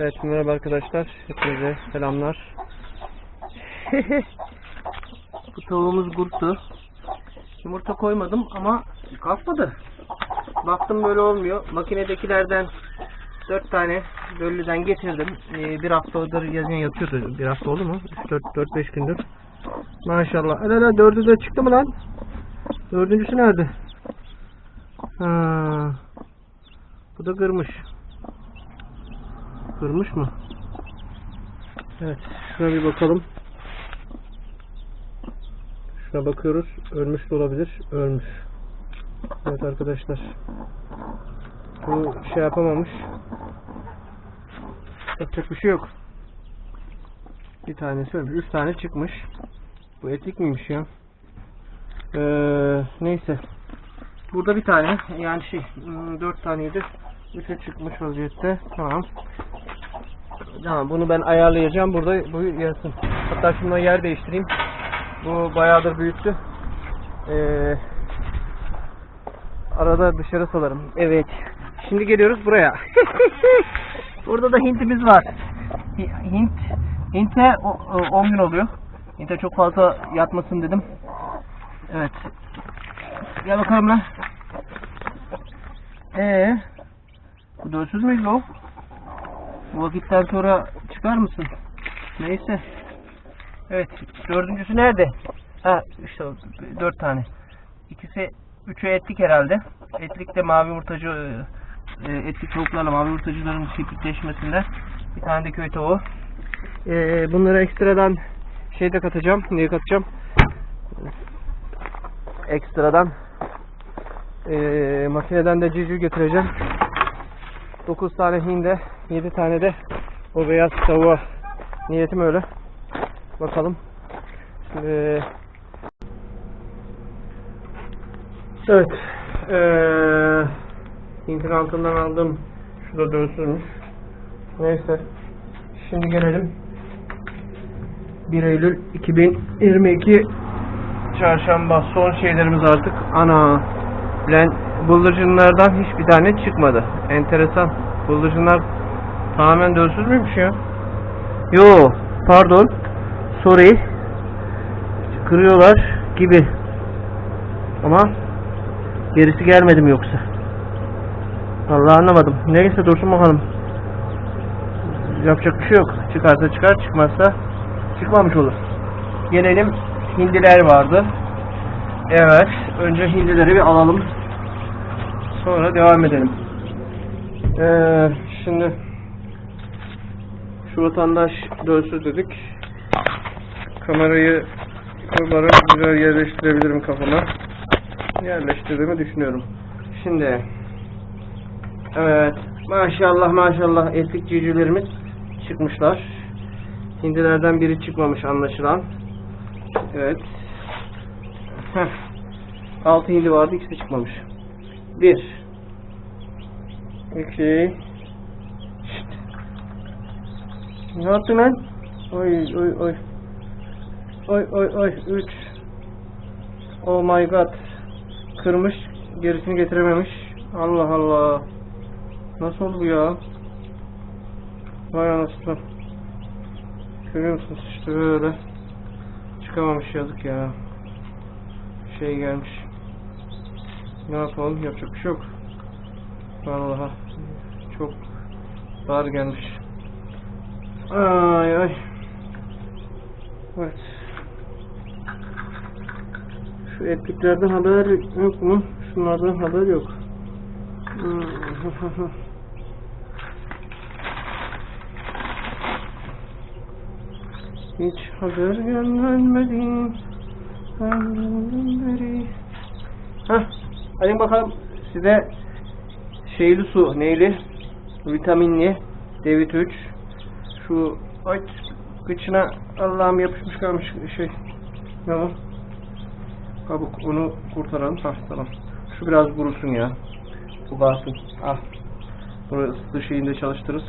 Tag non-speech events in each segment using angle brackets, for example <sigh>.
Evet merhaba arkadaşlar. Hepinize selamlar. <laughs> Bu tavuğumuz gurttu. Yumurta koymadım ama kalkmadı. Baktım böyle olmuyor. Makinedekilerden 4 tane döllüden getirdim. Ee, bir haftadır yazın yatıyordu. Bir hafta oldu mu? 4-5 gündür. Maşallah. Hele hele dördü de çıktı mı lan? Dördüncüsü nerede? Ha. Bu da kırmış. Kırmış mı? Evet. Şuna bir bakalım. Şuna bakıyoruz. Ölmüş de olabilir. Ölmüş. Evet arkadaşlar. Bu şey yapamamış. Yapacak bir şey yok. Bir tanesi ölmüş. Üç tane çıkmış. Bu etlik miymiş ya? Ee, neyse. Burada bir tane yani şey hmm, dört taneydi. Üçe çıkmış vaziyette. Tamam. Tamam bunu ben ayarlayacağım. Burada bu yazsın. Hatta şundan yer değiştireyim. Bu bayağıdır büyüttü. Ee, arada dışarı salarım. Evet. Şimdi geliyoruz buraya. <laughs> Burada da Hint'imiz var. Hi- Hint Hint'e 10 gün oluyor. Hint'e çok fazla yatmasın dedim. Evet. Gel bakalım lan. Ee, dölsüz müydü o? Bu vakitten sonra çıkar mısın? Neyse. Evet. Dördüncüsü nerede? Ha işte dört tane. İkisi, üçü etlik herhalde. Etlik de mavi yumurtacı e, etlik tavuklarla mavi yumurtacıların çiftleşmesinden. Bir tane de köy tavuğu. E, bunları ekstradan şey de katacağım. Neyi katacağım? Ekstradan e, makineden de civciv getireceğim. 9 tane hindi, 7 tane de o beyaz tavuğa niyetim öyle. Bakalım. Şimdi Evet. Ee, Hint'in altından aldım. Şurada dönsürmüş. Neyse. Şimdi gelelim. 1 Eylül 2022 Çarşamba son şeylerimiz artık. Ana. Lan bıldırcınlardan hiçbir tane çıkmadı. Enteresan. Bıldırcınlar tamamen dölsüz müymüş ya? Yo, pardon. Sorry. Kırıyorlar gibi. Ama gerisi gelmedi mi yoksa? Vallahi anlamadım. Neyse dursun bakalım. Yapacak bir şey yok. Çıkarsa çıkar, çıkmazsa çıkmamış olur. Gelelim hindiler vardı. Evet, önce hindileri bir alalım. Sonra devam edelim. Ee, şimdi şu vatandaş dönsüz dedik. Kamerayı umarım güzel yerleştirebilirim kafama. Yerleştirdiğimi düşünüyorum. Şimdi Evet. Maşallah maşallah etlik civcivlerimiz çıkmışlar. Hindilerden biri çıkmamış anlaşılan. Evet. Heh. Altı hindi vardı ikisi çıkmamış. Bir. İki. Şşt. Ne yaptın lan? Oy oy oy. Oy oy oy. Üç. Oh my god. Kırmış. Gerisini getirememiş. Allah Allah. Nasıl oldu bu ya? Vay anasını. Görüyor musunuz işte böyle. Çıkamamış yazık ya. Şey gelmiş. Ne yapalım? Yapacak bir şey yok. Vallahi çok dar gelmiş. Ay ay. Evet. Şu etliklerden haber yok mu? Şunlardan haber yok. Hiç haber gelmedi benden beri. Hah, hadi bakalım size şeyli su neyli? Vitaminli D3 şu ay kıçına Allah'ım yapışmış kalmış şey. Ne o? Kabuk onu kurtaralım. Hah tamam. Şu biraz kurusun ya. Bu kalsın. Al. Bunu ısıtı şeyinde çalıştırırız.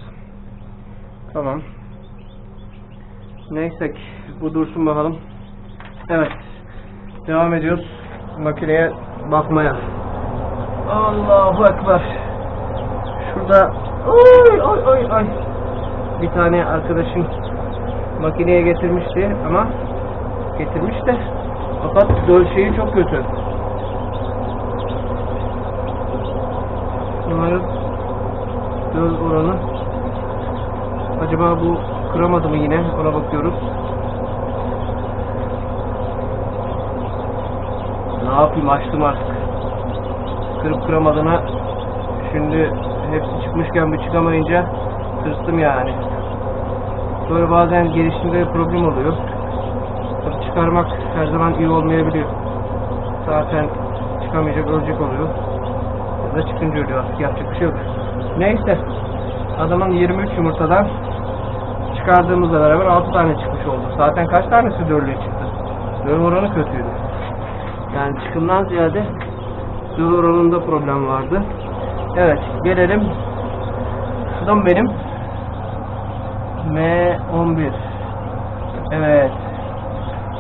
Tamam. Neyse bu dursun bakalım. Evet. Devam ediyoruz. Makineye bakmaya. Allahu Ekber. Şurada oy oy oy oy. bir tane arkadaşım makineye getirmişti ama getirmiş de fakat şeyi çok kötü. Bunların döl oranı acaba bu kıramadı mı yine ona bakıyoruz. Ne yapayım açtım artık. Kırıp kıramadığına şimdi hepsi çıkmışken bir çıkamayınca tırstım yani. Böyle bazen gelişimde problem oluyor. Tabii çıkarmak her zaman iyi olmayabiliyor. Zaten çıkamayacak ölecek oluyor. Ya da çıkınca ölüyor artık yapacak bir şey yok. Neyse. Adamın 23 yumurtadan çıkardığımızla beraber 6 tane çıkmış oldu. Zaten kaç tanesi dörlüğe çıktı. Döl oranı kötüydü. Yani çıkımdan ziyade döl oranında problem vardı. Evet gelelim. Şu da mı benim? M11 Evet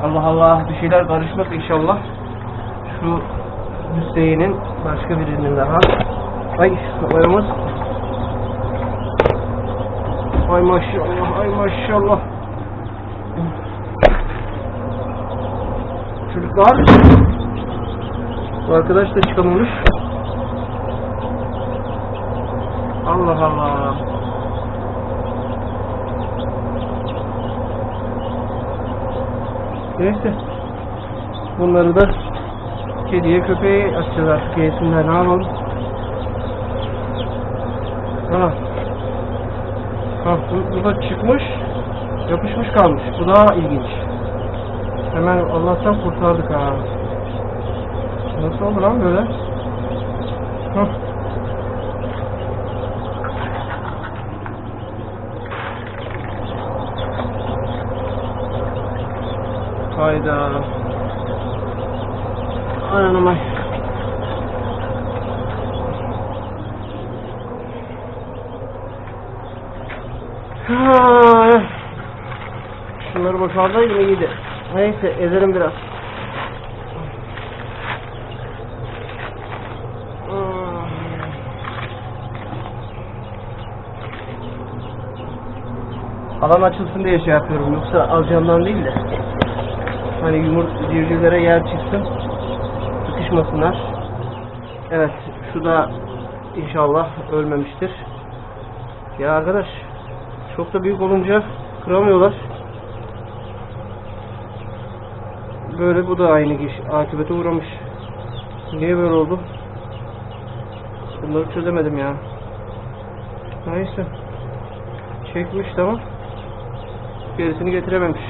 Allah Allah bir şeyler karışmaz inşallah. Şu Hüseyin'in başka birinin daha. Ay boyamız. Ay maşallah ay maşallah. Çocuklar bu arkadaş da çıkamamış. Allah Allah. Neyse. Bunları da kediye köpeğe atacağız artık yesinler ne yapalım. Ha. Ha bu, bu da çıkmış. Yapışmış kalmış. Bu daha ilginç. Hemen Allah'tan kurtardık ha. Nasıl oldu lan böyle? Hah. Hayda. Anam ay. Ha. Şunları boşaltaydım iyiydi. Neyse ezelim biraz. Alan açılsın diye şey yapıyorum. Yoksa alacağımdan değil de. Hani yumurta civcivlere yer çıksın. Sıkışmasınlar. Evet. Şu da inşallah ölmemiştir. Ya arkadaş çok da büyük olunca kıramıyorlar. Böyle bu da aynı iş. Akıbete uğramış. Niye böyle oldu? Bunları çözemedim ya. Neyse. Çekmiş tamam. Gerisini getirememiş.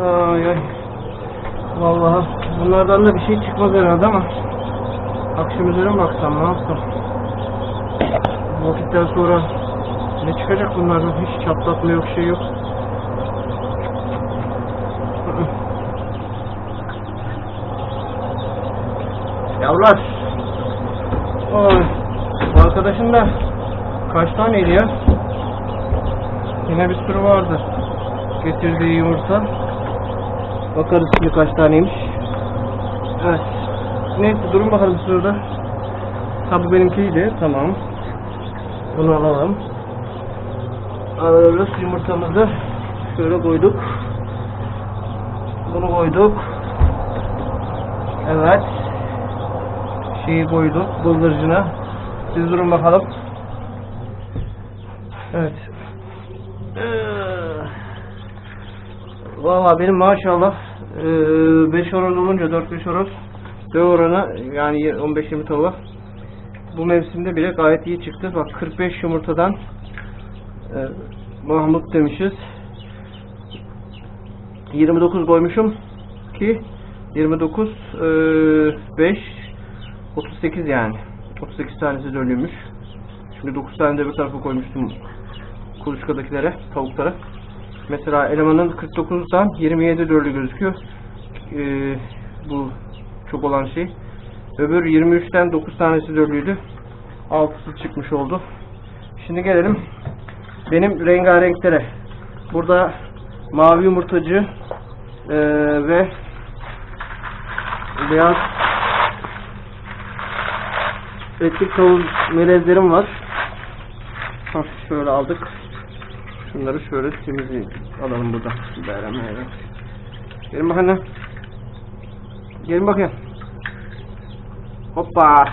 Ay ay. Vallahi bunlardan da bir şey çıkmaz herhalde ama akşam üzere mi baksam ne yapsam? Bu vakitten sonra ne çıkacak bunlardan? Hiç çatlatma yok şey yok. <laughs> Yavrular. Oy. Bu arkadaşın da kaç taneydi ya? Yine bir sürü vardı. Getirdiği yumurta. Bakarız şimdi kaç taneymiş. Evet. Neyse durun bakalım sırada. Ha bu benimkiydi. Tamam. Bunu alalım. Alıyoruz yumurtamızı. Şöyle koyduk. Bunu koyduk. Evet. Şeyi koyduk bıldırcına. Siz durun bakalım. Evet. Ee, Valla benim maşallah 5 horoz olunca 4-5 horoz döv oranı yani 15-20 tava bu mevsimde bile gayet iyi çıktı. Bak 45 yumurtadan e, Mahmut demişiz. 29 koymuşum ki 29 e, 5 38 yani. 38 tanesi dönüyormuş. Şimdi 9 tane de bir tarafa koymuştum kuluçkadakilere, tavuklara. Mesela elemanın 49'dan 27 dörlü gözüküyor. Ee, bu çok olan şey. Öbür 23'ten 9 tanesi dörlüydü. 6'sı çıkmış oldu. Şimdi gelelim benim rengarenklere. Burada mavi yumurtacı ee, ve beyaz etlik tavuk melezlerim var. Hafif şöyle aldık. Şunları şöyle temizleyelim. Alalım burada. Bismillahirrahmanirrahim. Gelin bakın lan. Gelin bakayım. Hoppa.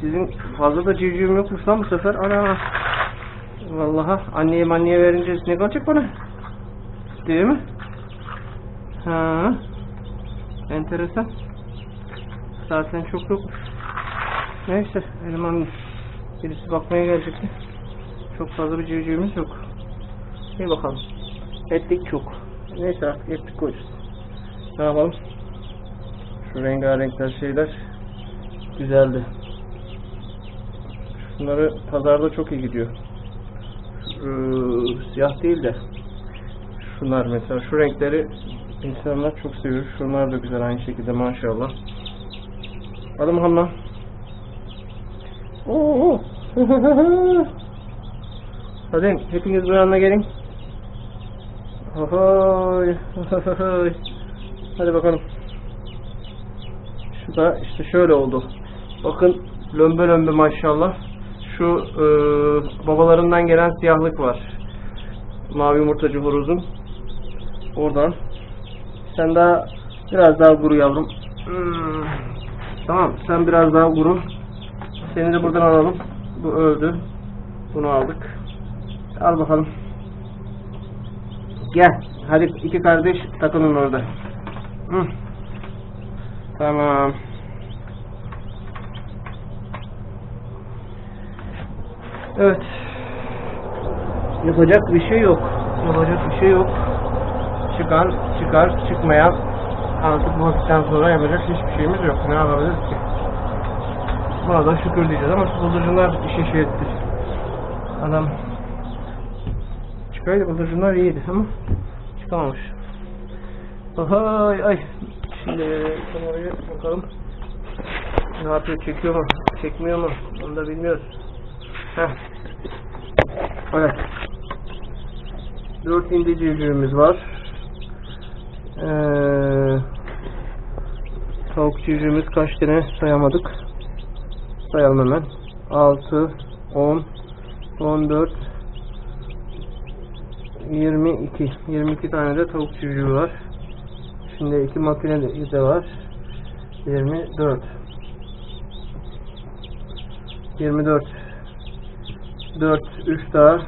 Sizin fazla da civcivim yokmuş lan bu sefer. Ana. Vallahi anneye anneye verince ne kalacak bana? Değil mi? Ha. Enteresan. Zaten çok yokmuş. Neyse eleman birisi bakmaya gelecekti. Çok fazla bir civcivimiz yok. İyi bakalım. Etlik çok. Neyse artık etlik koyacağız. Ne yapalım? Şu rengarenkler şeyler güzeldi. Şunları pazarda çok iyi gidiyor. Şu, siyah değil de şunlar mesela şu renkleri insanlar çok seviyor. Şunlar da güzel aynı şekilde maşallah. Hadi Muhammed. Oo. <laughs> Hadi hepiniz bu yanına gelin. Ohoy. Ohoy. Hadi bakalım. Şu da işte şöyle oldu. Bakın lömbe lömbe maşallah. Şu e, babalarından gelen siyahlık var. Mavi yumurtacı horozun. Oradan. Sen daha biraz daha kuru yavrum. Tamam sen biraz daha kuru. Seni de buradan alalım. Bu öldü. Bunu aldık. Al bakalım. Gel. Hadi iki kardeş takılın orada. Hı. Tamam. Evet. Yapacak bir şey yok. Yapacak bir şey yok. Çıkan çıkar, çıkmayan artık bu vakitten sonra yapacak hiçbir şeyimiz yok. Ne yapabiliriz ki? Buna da şükür diyeceğiz ama şu bıldırcınlar işe şey etti. Adam çıkaydı bıldırcınlar iyiydi ama çıkamamış. Ay ay. Şimdi kamerayı bakalım. Ne yapıyor? Çekiyor mu? Çekmiyor mu? Onu da bilmiyoruz. Heh. Evet. Dört indi civcivimiz var. Ee, tavuk civcivimiz kaç tane sayamadık. Sayalım hemen. 6, 10, 14, 22. 22 tane de tavuk civcivi var. Şimdi iki makine de- var. 24. 24. 4, 3 daha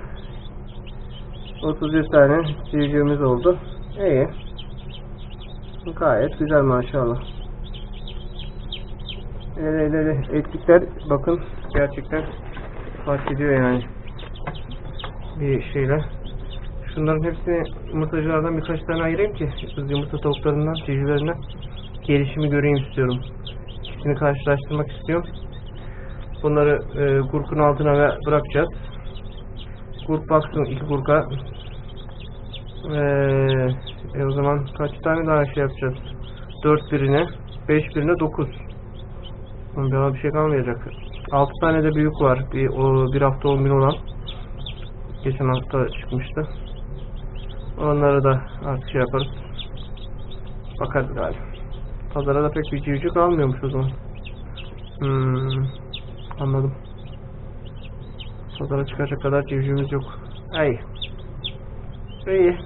31 tane civcivimiz oldu. İyi. Gayet güzel maşallah. Ele ele ele etlikler bakın gerçekten fark ediyor yani. Bir şeyler. Şunların hepsini yumurtacılardan birkaç tane ayırayım ki kız yumurta tavuklarından, civcivlerinden gelişimi göreyim istiyorum. İkisini karşılaştırmak istiyorum. Bunları e, gurkun altına ve- bırakacağız. Gurk baksın iki gurka. Ee, e o zaman kaç tane daha şey yapacağız? 4 birine, 5 birine 9. Daha bir şey kalmayacak. 6 tane de büyük var. Bir, o, bir hafta 10 gün olan. Geçen hafta çıkmıştı. Onları da artık şey yaparız. Bakarız galiba. Pazara da pek bir civciv kalmıyormuş o zaman. Hmm, anladım. Pazara çıkacak kadar civcivimiz yok. Ay. İyi.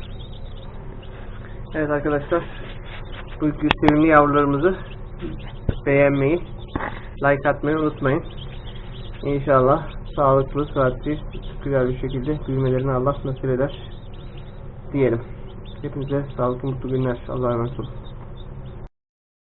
Evet arkadaşlar. Bu sevimli yavrularımızı beğenmeyi, like atmayı unutmayın. İnşallah sağlıklı, sıhhatli, güzel bir şekilde büyümelerini Allah nasip eder diyelim. Hepinize sağlıklı, mutlu günler. Allah'a emanet olun.